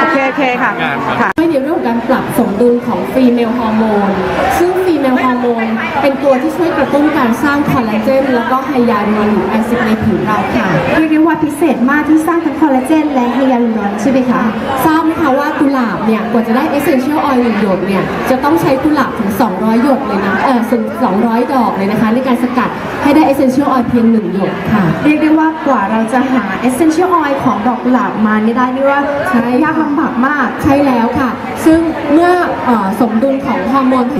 โอเคโอเคค่ะค่ะ ช่วยในเรื่องของการปรับสมดุลของฟีเมลฮอร์โมน ซึ่งฟีเมลฮอร์โมน เป็นตัวที่ช่วยกระตุ้นการสร้างคอลลาเจน แล้วก็ไฮยาลูรอนิกแอซิดในผิวเราค่ะ เรียกได้ว่าพิเศษมากที่สร้างทั้งคอลลาเจนและไฮยาลูรอนใช่ไหมคะทราบ เนี่ยกว่าจะได้เอเซนเชียลออยล์หนึ่งหยดเนี่ยจะต้องใช้กุหลาบถึง 200 หยดเลยนะเออถึง200 ดอกเลยนะคะ ในการสกัดให้ได้เอเซนเชียลออยล์เพียงหนึ่งหยดค่ะ เรียกได้ว่ากว่าเราจะหา essential oil ของดอกกุหลาบมานี่ได้นี่ว่าใช่ยากลำบากมาก ใช่แล้วค่ะ ซึ่งเมื่อเออสมดุลของฮอร์โมน